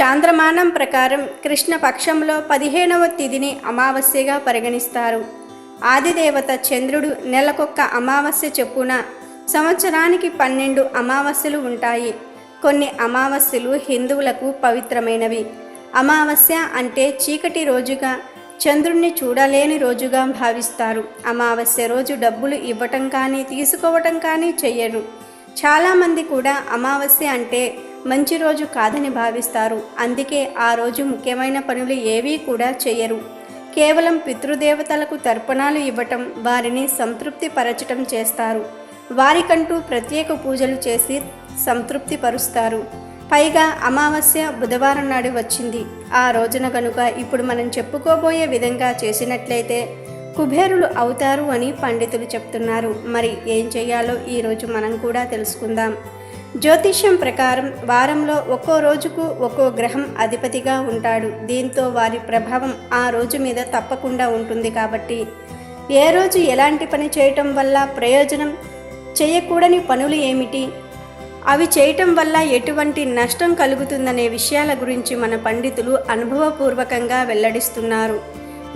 చాంద్రమానం ప్రకారం కృష్ణ పక్షంలో పదిహేనవ తిథిని అమావాస్యగా పరిగణిస్తారు. ఆదిదేవత చంద్రుడు నెలకొక్క అమావాస్య చెప్పున సంవత్సరానికి పన్నెండు అమావాస్యలు ఉంటాయి. కొన్ని అమావాస్యలు హిందువులకు పవిత్రమైనవి. అమావాస్య అంటే చీకటి రోజుగా చంద్రుణ్ణి చూడలేని రోజుగా భావిస్తారు. అమావాస్య రోజు డబ్బులు ఇవ్వటం కానీ తీసుకోవటం కానీ చెయ్యరు. చాలామంది కూడా అమావాస్య అంటే మంచి రోజు కాదని భావిస్తారు. అందుకే ఆ రోజు ముఖ్యమైన పనులు ఏవీ కూడా చేయరు కేవలం పితృదేవతలకు తర్పణాలు ఇవ్వటం వారిని సంతృప్తి పరచటం చేస్తారు. వారికంటూ ప్రత్యేక పూజలు చేసి సంతృప్తి పరుస్తారు పైగా అమావాస్య బుధవారం నాడు వచ్చింది. ఆ రోజున కనుక ఇప్పుడు మనం చెప్పుకోబోయే విధంగా చేసినట్లయితే కుబేరులు అవుతారు అని పండితులు చెప్తున్నారు. మరి ఏం చేయాలో ఈరోజు మనం కూడా తెలుసుకుందాం. జ్యోతిష్యం ప్రకారం వారంలో ఒక్కో రోజుకు ఒక్కో గ్రహం అధిపతిగా ఉంటాడు. దీంతో వారి ప్రభావం ఆ రోజు మీద తప్పకుండా ఉంటుంది కాబట్టి ఏ రోజు ఎలాంటి పని చేయటం వల్ల ప్రయోజనం? చేయకూడని పనులు ఏమిటి? అవి చేయటం వల్ల ఎటువంటి నష్టం కలుగుతుందనే విషయాల గురించి మన పండితులు అనుభవపూర్వకంగా వెల్లడిస్తున్నారు.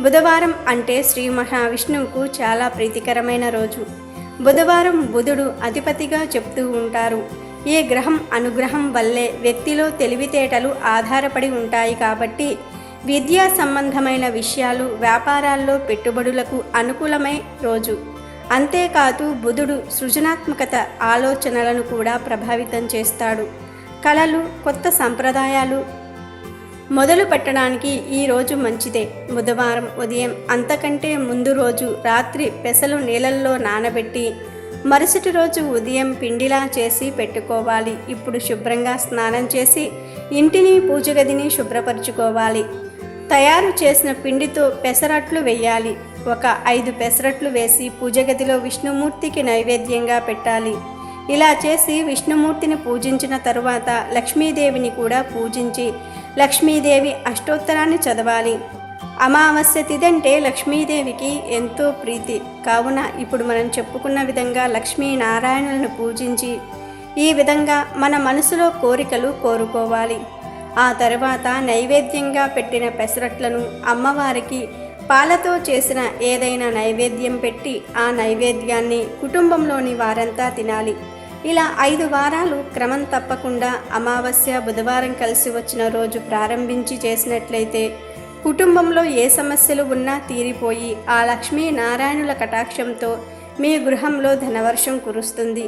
బుధవారం అంటే శ్రీ మహావిష్ణువుకు చాలా ప్రీతికరమైన రోజు. బుధవారం బుధుడు అధిపతిగా చెప్తూ ఉంటారు. ఈ గ్రహం అనుగ్రహం వల్లే వ్యక్తిలో తెలివితేటలు ఆధారపడి ఉంటాయి కాబట్టి విద్యా సంబంధమైన విషయాలు వ్యాపారాల్లో పెట్టుబడులకు అనుకూలమై రోజు. అంతేకాదు బుధుడు సృజనాత్మకత ఆలోచనలను కూడా ప్రభావితం చేస్తాడు. కళలు కొత్త సంప్రదాయాలు మొదలు పెట్టడానికి ఈ రోజు మంచిదే. బుధవారం ఉదయం అంతకంటే ముందు రోజు రాత్రి పెసలు నీళ్ళల్లో నానబెట్టి మరుసటి రోజు ఉదయం పిండిలా చేసి పెట్టుకోవాలి. ఇప్పుడు శుభ్రంగా స్నానం చేసి ఇంటిని పూజ గదిని శుభ్రపరచుకోవాలి. తయారు చేసిన పిండితో పెసరట్లు వేయాలి. ఒక ఐదు పెసరట్లు వేసి పూజ గదిలో విష్ణుమూర్తికి నైవేద్యంగా పెట్టాలి. ఇలా చేసి విష్ణుమూర్తిని పూజించిన తరువాత లక్ష్మీదేవిని కూడా పూజించి లక్ష్మీదేవి అష్టోత్తరాన్ని చదవాలి. అమావాస్య తిథి అంటే లక్ష్మీదేవికి ఎంతో ప్రీతి. కావున ఇప్పుడు మనం చెప్పుకున్న విధంగా లక్ష్మీనారాయణులను పూజించి ఈ విధంగా మన మనసులో కోరికలు కోరుకోవాలి. ఆ తర్వాత నైవేద్యంగా పెట్టిన పెసరట్లను అమ్మవారికి పాలతో చేసిన ఏదైనా నైవేద్యం పెట్టి ఆ నైవేద్యాన్ని కుటుంబంలోని వారంతా తినాలి. ఇలా ఐదు వారాలు క్రమం తప్పకుండా అమావాస్య బుధవారం కలిసి వచ్చిన రోజు ప్రారంభించి చేసినట్లయితే కుటుంబంలో ఏ సమస్యలు ఉన్నా తీరిపోయి ఆ లక్ష్మీ నారాయణుల కటాక్షంతో మీ గృహంలో ధనవర్షం కురుస్తుంది.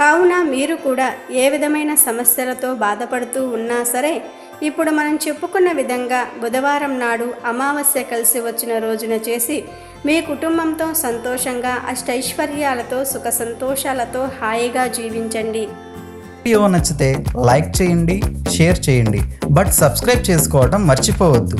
కావున మీరు కూడా ఏ విధమైన సమస్యలతో బాధపడుతూ ఉన్నా సరే ఇప్పుడు మనం చెప్పుకున్న విధంగా బుధవారం నాడు అమావాస్య కలిసి వచ్చిన రోజున చేసి మీ కుటుంబంతో సంతోషంగా అష్టైశ్వర్యాలతో సుఖ సంతోషాలతో హాయిగా జీవించండి. వీడియో నచ్చితే లైక్ చేయండి షేర్ చేయండి. బట్ సబ్స్క్రైబ్ చేసుకోవడం మర్చిపోవద్దు.